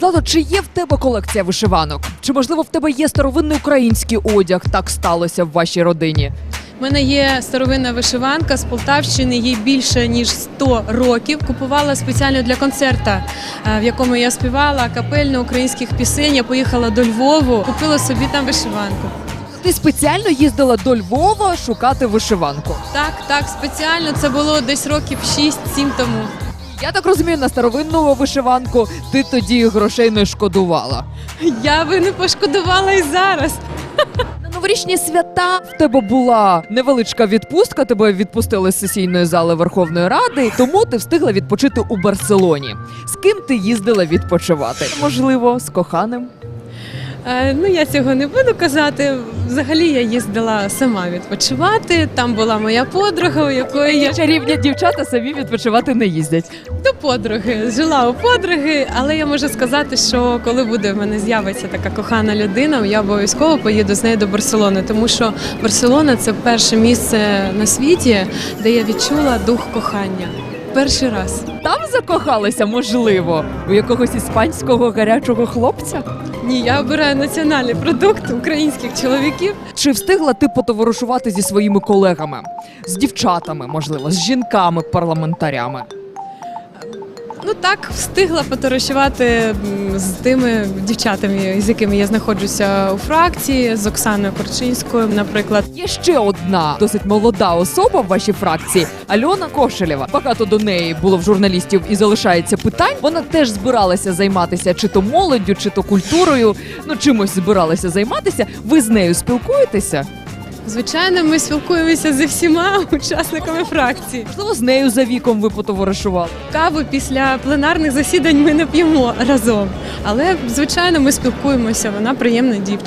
Злато, чи є в тебе колекція вишиванок? Чи можливо в тебе є старовинний український одяг? Так сталося в вашій родині? У мене є старовинна вишиванка з Полтавщини, їй більше ніж 100 років. Купувала спеціально для концерта, е, в якому я співала капельно українських пісень. Я поїхала до Львову, купила собі там вишиванку. Ти спеціально їздила до Львова шукати вишиванку. Так, так, спеціально це було десь років 6-7 тому. Я так розумію, на старовинну вишиванку ти тоді грошей не шкодувала. Я би не пошкодувала і зараз. На новорічні свята в тебе була невеличка відпустка. Тебе відпустили з сесійної зали Верховної Ради, тому ти встигла відпочити у Барселоні. З ким ти їздила відпочивати? Можливо, з коханим. Е, Ну я цього не буду казати. Взагалі я їздила сама відпочивати. Там була моя подруга, у якої я Чарівні дівчата самі відпочивати не їздять. до подруги жила у подруги, але я можу сказати, що коли буде в мене з'явиться така кохана людина, я обов'язково поїду з нею до Барселони, тому що Барселона це перше місце на світі, де я відчула дух кохання. Перший раз. Там закохалися, можливо, у якогось іспанського гарячого хлопця. Ні, я обираю національний продукт українських чоловіків. Чи встигла ти потоваришувати зі своїми колегами, з дівчатами, можливо, з жінками, парламентарями? Ну так, встигла фотографувати з тими дівчатами, з якими я знаходжуся у фракції, з Оксаною Корчинською, наприклад. Є ще одна досить молода особа в вашій фракції Альона Кошелєва. Багато до неї було в журналістів і залишається питань. Вона теж збиралася займатися чи то молоддю, чи то культурою. Ну чимось збиралася займатися. Ви з нею спілкуєтеся? Звичайно, ми спілкуємося зі всіма учасниками фракції. Можливо, з нею за віком ви потоваришували. Каву після пленарних засідань ми не п'ємо разом. Але звичайно, ми спілкуємося. Вона приємна дівчина.